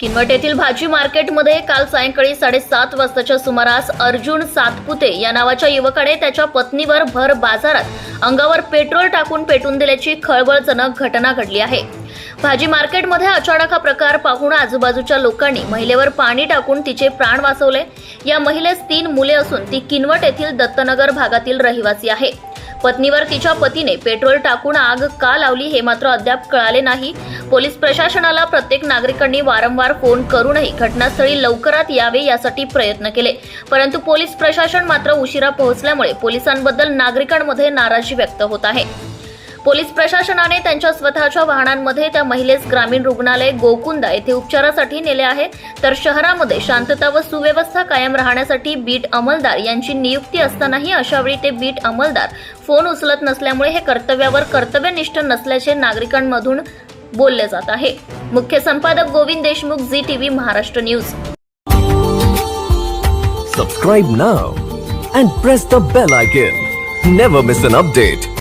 किनवट येथील भाजी मार्केटमध्ये काल सायंकाळी साडेसात वाजताच्या सुमारास अर्जुन सातपुते या नावाच्या युवकाने त्याच्या पत्नीवर भर बाजारात अंगावर पेट्रोल टाकून पेटून दिल्याची खळबळजनक घटना घडली आहे. भाजी मार्केटमध्ये अचानक हा प्रकार पाहून आजूबाजूच्या लोकांनी महिलेवर पाणी टाकून तिचे प्राण वाचवले. या महिलेस तीन मुले असून ती किनवट येथील दत्तनगर भागातील रहिवासी आहे. पत्नीवर तिच्या पतीने पेट्रोल टाकून आग का लावली हे मात्र अद्याप कळाले नाही. पोलीस प्रशासनाला प्रत्येक नागरिकांनी वारंवार फोन करूनही घटनास्थळी लवकरात यावे यासाठी प्रयत्न केले. परंतु पोलीस प्रशासन मात्र उशिरा पोहोचल्यामुळे पोलिसांबद्दल नागरिकांमध्ये नाराजी व्यक्त होत आहे. पोलीस प्रशासनाने त्यांच्या स्वतःच्या वाहनांमध्ये त्या महिलेस ग्रामीण रुग्णालय गोकुंदा येथे उपचारासाठी नेले आहे. तर शहरामध्ये शांतता व सुव्यवस्था कायम राहण्यासाठी बीट अंमलदार यांची नियुक्ती असतानाही अशावेळी ते बीट अंमलदार फोन उचलत नसल्यामुळे हे कर्तव्यावर कर्तव्यनिष्ठ नसल्याचे नागरिकांमधून बोलले जात आहे. मुख्य संपादक Govind Deshmukh Zee TV Maharashtra News. Subscribe now and press the bell icon never miss an update